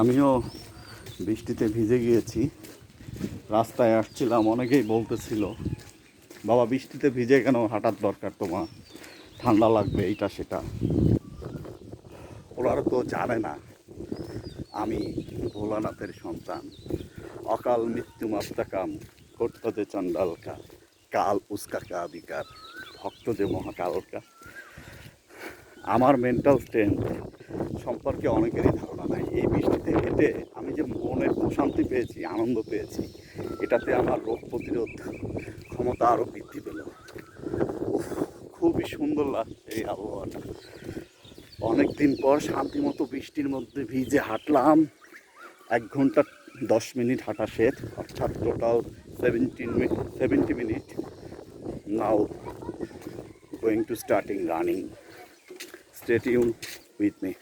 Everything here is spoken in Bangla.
আমিও বৃষ্টিতে ভিজে গিয়েছি। রাস্তায় আসছিলাম, অনেকেই বলতেছিল, বাবা, বৃষ্টিতে ভিজে কেন? হাঁটার দরকার তোমার। ঠান্ডা লাগবে, এইটা, সেটা। ওরা তো জানে না, আমি ভোলানাথের সন্তান। অকাল মৃত্যু মাস্তাকাম করত চণ্ডালকা কাল উস্কা কা বিকার ভক্ত যে মহাকালকা। আমার মেন্টাল স্ট্রেংথ সম্পর্কে অনেকেরই ধারণা নাই, এই বৃষ্টিতে হেঁটে আমি যে মনের প্রশান্তি পেয়েছি, আনন্দ পেয়েছি, এটাতে আমার রোগ প্রতিরোধ ক্ষমতা আরও বৃদ্ধি পেল। খুবই সুন্দর লাগছে এই আবহাওয়াটা। অনেক দিন পর শান্তি মতো বৃষ্টির মধ্যে ভিজে হাঁটলাম। এক ঘণ্টা দশ মিনিট হাঁটা শেষ, অর্থাৎ total seventeen seventy minute now going to starting running stay tune with me